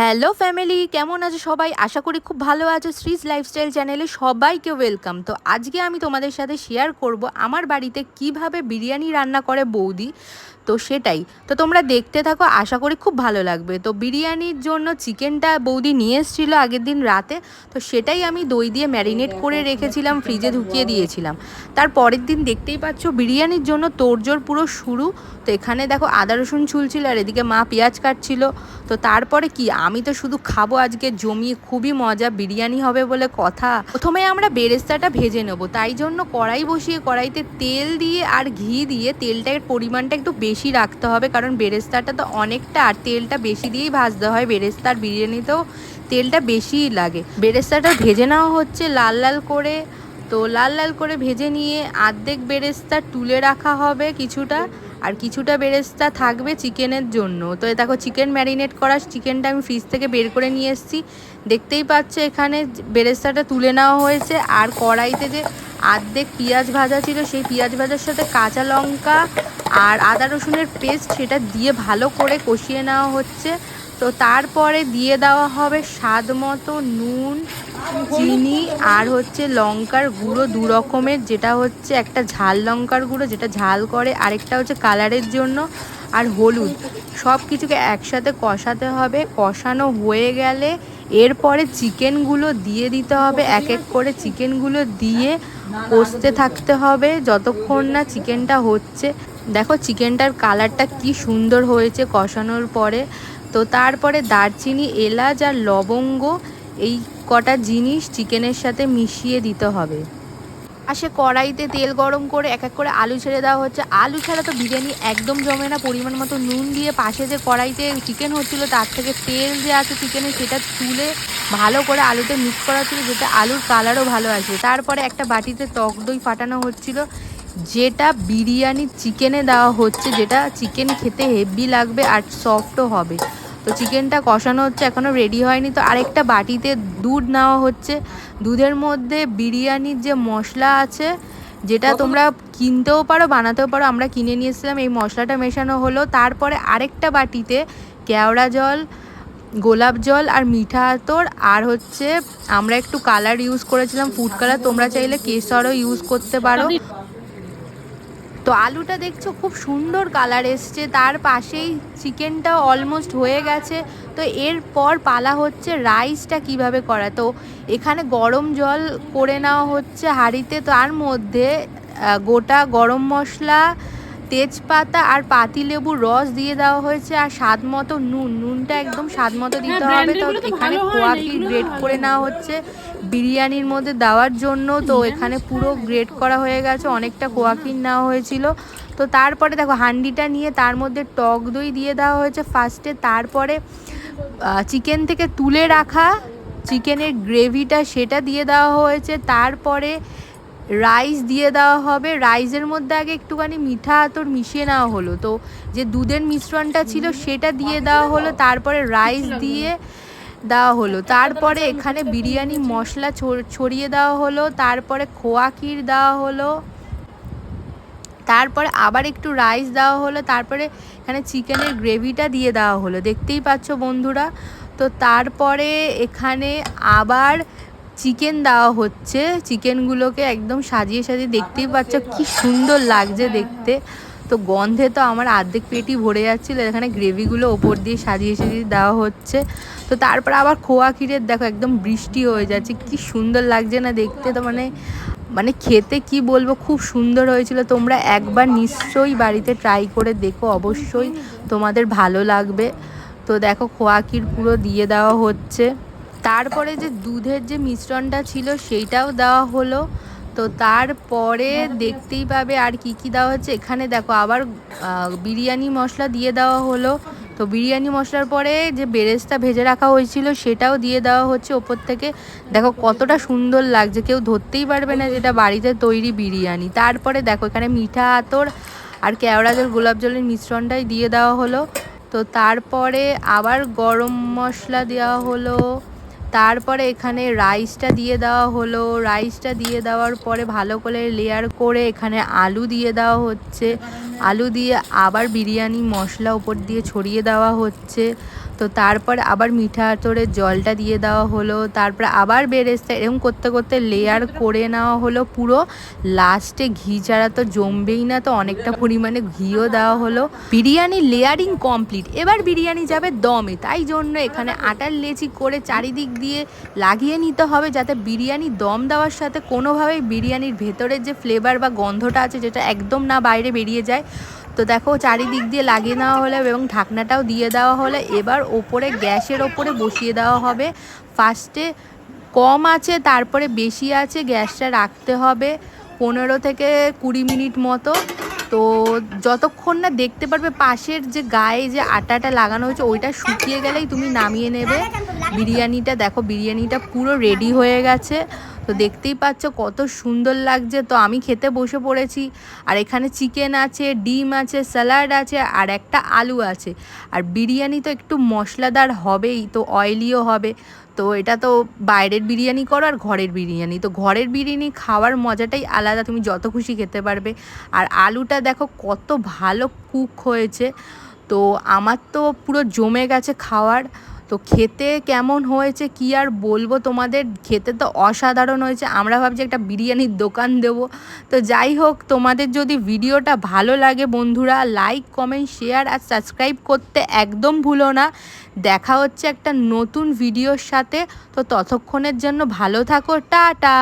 Hello family, কেমন আছো সবাই? আশা করি খুব ভালো আছো। শ্রীজ লাইফস্টাইল চ্যানেলে সবাইকে ওয়েলকাম। তো আজকে আমি তোমাদের সাথে শেয়ার করব আমার বাড়িতে কীভাবে বিরিয়ানি রান্না করে বৌদি। তো সেটাই। তো তোমরা দেখতে থাকো, আশা করি খুব ভালো লাগবে। তো বিরিয়ানির জন্য চিকেনটা বৌদি নিয়ে এসেছিল আগের দিন রাতে। তো সেটাই আমি দই দিয়ে ম্যারিনেট করে রেখেছিলাম, ফ্রিজে ঢুকিয়ে দিয়েছিলাম। তার পরের দিন দেখতেই পাচ্ছ বিরিয়ানির জন্য তোড়জোড় পুরো শুরু। তো এখানে দেখো আদা রসুন ছুলছিল আর এদিকে মা পেঁয়াজ কাটছিল। তো তারপরে কি? আমি তো শুধু খাব আজকে, জমিয়ে খুবই মজা, বিরিয়ানি হবে বলে কথা। প্রথমে আমরা বেরেস্তাটা ভেজে নেব, তাই জন্য কড়াই বসিয়ে কড়াইতে তেল দিয়ে আর ঘি দিয়ে তেলটার পরিমাণটা একটু বেশি রাখতে হবে, কারণ বেরেস্তাটা তো অনেকটা আর তেলটা বেশি দিয়েই ভাজতে হয়। বেরেস্তার বিরিয়ানিতেও তেলটা বেশিই লাগে। বেরেস্তাটা ভেজে নেওয়া হচ্ছে লাল লাল করে। তো লাল লাল করে ভেজে নিয়ে আর্ধেক বেরেস্তা তুলে রাখা হবে কিছুটা। আর কিছুটা বেরেস্তা থাকবে চিকেনের জন্য। তো দেখো চিকেন ম্যারিনেট করা চিকেনটা আমি ফ্রিজ থেকে বের করে নিয়ে এসেছি। দেখতেই পাচ্ছ এখানে বেরেস্তাটা তুলে নেওয়া হয়েছে। আর কড়াইতে যে আর্ধেক পেঁয়াজ ভাজা ছিল, সেই পেঁয়াজ ভাজার সাথে কাঁচা লঙ্কা আর আদা রসুনের পেস্ট সেটা দিয়ে ভালো করে কষিয়ে নেওয়া হচ্ছে। তো তারপরে দিয়ে দেওয়া হবে স্বাদ মতো নুন, চিনি আর হচ্ছে লঙ্কার গুঁড়ো দু রকমের। যেটা হচ্ছে একটা ঝাল লঙ্কার গুঁড়ো, যেটা ঝাল করে। আরেকটা হচ্ছে কালারের জন্য আর হলুদ। সব কিছুকে একসাথে কষাতে হবে। কষানো হয়ে গেলে এরপরে চিকেনগুলো দিয়ে দিতে হবে। এক এক করে চিকেনগুলো দিয়ে কষতে থাকতে হবে। যতক্ষণ না চিকেনটা হচ্ছে। দেখো, চিকেনটার কালারটা কি সুন্দর হয়েছে কষানোর পরে। তো তারপরে দারচিনি, এলাচ আর লবঙ্গ, এই কটা জিনিস চিকেনের সাথে মিশিয়ে দিতে হবে। আর সে কড়াইতে তেল গরম করে এক এক করে আলু ছেড়ে দেওয়া হচ্ছে। আলু ছাড়া তো বিরিয়ানি একদম জমে না, পরিমাণ মতো নুন দিয়ে পাশে যে কড়াইতে চিকেন হচ্ছিল, তার থেকে তেল যে আছে চিকেনে, সেটা তুলে ভালো করে আলুতে মিক্স করা ছিল যেটা আলুর কালারও ভালো আসে। তারপরে একটা বাটিতে টক দই ফাটানো হচ্ছিল, যেটা বিরিয়ানি চিকেনে দেওয়া হচ্ছে, যেটা চিকেন খেতে হেভি লাগবে আর সফটও হবে। তো চিকেনটা কষানো হচ্ছে এখনও রেডি হয়নি। তো আরেকটা বাটিতে দুধ নেওয়া হচ্ছে। দুধের মধ্যে বিরিয়ানির যে মশলা আছে যেটা তোমরা কিনতেও পারো বানাতেও পারো আমরা কিনে নিয়ে এসেছিলাম এই মশলাটা মেশানো হলো। তারপরে আরেকটা বাটিতে কেওড়া জল গোলাপ জল আর মিঠা আতর আর হচ্ছে আমরা একটু কালার ইউজ করেছিলাম ফুড কালার তোমরা চাইলে কেশরও ইউজ করতে পারো। তো আলুটা দেখছ খুব সুন্দর কালার এসছে। তার পাশেই চিকেনটা অলমোস্ট হয়ে গেছে। তো এরপর পালা হচ্ছে রাইসটা কীভাবে করা? তো এখানে গরম জল করে নেওয়া হচ্ছে হাঁড়িতে। তার মধ্যে গোটা গরম মশলা তেজপাতা আর পাতিলেবুর রস দিয়ে দেওয়া হয়েছে আর স্বাদ মতো নুন। নুনটা একদম স্বাদ মতো দিতে হবে। তো এখানে খোয়াকি গ্রেড করে নেওয়া হচ্ছে বিরিয়ানির মধ্যে দেওয়ার জন্য। তো এখানে পুরো গ্রেড করা হয়ে গেছে অনেকটা খোয়াকির নেওয়া হয়েছিল। তো তারপরে দেখো হান্ডিটা নিয়ে তার মধ্যে টক দই দিয়ে দেওয়া হয়েছে ফার্স্টে তারপরে চিকেন থেকে তুলে রাখা চিকেনের গ্রেভিটা সেটা দিয়ে দেওয়া হয়েছে। তারপরে রাইস দিয়ে দেওয়া হবে। রাইসের মধ্যে আগে একটুখানি মিঠা আতর মিশিয়ে নেওয়া হলো। তো যে দুধের মিশ্রণটা ছিল সেটা দিয়ে দেওয়া হলো, তারপরে রাইস দিয়ে দেওয়া হলো। তারপরে এখানে বিরিয়ানি মশলা ছড়িয়ে দেওয়া হলো, তারপরে খোয়া ক্ষীর দেওয়া হলো, তারপরে আবার একটু রাইস দেওয়া হলো, তারপরে এখানে চিকেনের গ্রেভিটা দিয়ে দেওয়া হলো। দেখতেই পাচ্ছ বন্ধুরা? তো তারপরে এখানে আবার চিকেন দেওয়া হচ্ছে। চিকেনগুলোকে একদম সাজিয়ে সাজিয়ে দেখতেই পাচ্ছ, কি সুন্দর লাগছে দেখতে। তো গন্ধে তো আমার অর্ধেক পেটই ভরে যাচ্ছিল, এখানে গ্রেভিগুলো ওপর দিয়ে সাজিয়ে সাজিয়ে দেওয়া হচ্ছে। তো তারপর আবার খোয়া ক্ষীরের, দেখো একদম বৃষ্টি হয়ে যাচ্ছে, কি সুন্দর লাগছে না দেখতে। তো মানে মানে খেতে কি বলব, খুব সুন্দর হয়েছিল। তোমরা একবার নিশ্চয়ই বাড়িতে ট্রাই করে দেখো, অবশ্যই তোমাদের ভালো লাগবে। তো দেখো খোয়া ক্ষীর পুরো দিয়ে দেওয়া হচ্ছে। তারপরে যে দুধের যে মিশ্রণটা ছিল সেইটাও দেওয়া হলো। তো তারপরে দেখতেই পাবে আর কি কি দেওয়া হচ্ছে। এখানে দেখো আবার বিরিয়ানি মশলা দিয়ে দেওয়া হলো। তো বিরিয়ানি মশলার পরে যে বেরেস্তা ভেজে রাখা হয়েছিল সেটাও দিয়ে দেওয়া হচ্ছে ওপর থেকে। দেখো কতটা সুন্দর লাগছে, কেউ ধরতেই পারবে না যেটা বাড়িতে তৈরি বিরিয়ানি। তারপরে দেখো এখানে মিঠা আতর আর কেওড়া জল, গোলাপ জলের মিশ্রণটাই দিয়ে দেওয়া হলো। তো তারপরে আবার গরম মশলা দেওয়া হলো। তারপরে এখানে রাইসটা দিয়ে দেওয়া হলো। রাইসটা দিয়ে দেওয়ার পরে ভালো করে লেয়ার করে এখানে আলু দিয়ে দেওয়া হচ্ছে। আলু দিয়ে আবার বিরিয়ানি, মশলা উপর দিয়ে ছড়িয়ে দেওয়া হচ্ছে। তো তারপর আবার মিঠা আতরের জলটা দিয়ে দেওয়া হলো। তারপর আবার বেরেস্তা, এরকম করতে করতে লেয়ার করে নেওয়া হলো পুরো। লাস্টে ঘি ছাড়া তো জমবেই না, তো অনেকটা পরিমাণে ঘিও দেওয়া হলো। বিরিয়ানি লেয়ারিং কমপ্লিট এবার বিরিয়ানি যাবে দমে। তাই জন্য এখানে আটার লেচি করে চারিদিক দিয়ে লাগিয়ে নিতে হবে যাতে বিরিয়ানি দম দেওয়ার সাথে কোনোভাবেই বিরিয়ানির ভেতরের যে ফ্লেভার বা গন্ধটা আছে, যেটা একদম না বাইরে বেরিয়ে যায় তো দেখো, চারিদিক দিয়ে লাগিয়ে নেওয়া হলো এবং ঢাকনাটাও দিয়ে দেওয়া হলো। এবার ওপরে গ্যাসের ওপরে বসিয়ে দেওয়া হবে। ফার্স্টে কম আছে, তারপরে বেশি আছে, গ্যাসটা রাখতে হবে পনেরো থেকে কুড়ি মিনিট মতো। তো যতক্ষণ না দেখতে পারবে পাশের যে গায়ে যে আটাটা লাগানো হয়েছে, ওইটা শুকিয়ে গেলেই তুমি নামিয়ে নেবে। বিরিয়ানিটা দেখো, বিরিয়ানিটা পুরো রেডি হয়ে গেছে। তো দেখতেই পাচ্ছ কত সুন্দর লাগছে। তো আমি খেতে বসে পড়েছি। আর এখানে চিকেন আছে, ডিম আছে স্যালাড আছে, আর একটা আলু আছে। আর বিরিয়ানি তো একটু মশলাদার হবেই, তো অয়েলিও হবে। তো এটা তো বাইরের বিরিয়ানি করো আর ঘরের বিরিয়ানি। তো ঘরের বিরিয়ানি খাওয়ার মজাটাই আলাদা, তুমি যত খুশি খেতে পারবে। আর আলুটা দেখো কত ভালো কুক হয়েছে। তো আমার তো পুরো জমে গেছে খাওয়ার। তো খেতে কেমন হয়েছে, কি আর বলব? তোমাদের খেতে তো অসাধারণ হয়েছে। আমরা ভাবছি একটা বিরিয়ানির দোকান দেব। তো যাই হোক, তোমাদের যদি ভিডিওটা ভালো লাগে বন্ধুরা লাইক কমেন্ট শেয়ার আর সাবস্ক্রাইব করতে একদম ভুলো না। দেখা হচ্ছে একটা নতুন ভিডিওর সাথে। তো ততক্ষণের জন্য ভালো থাকো, টাটা!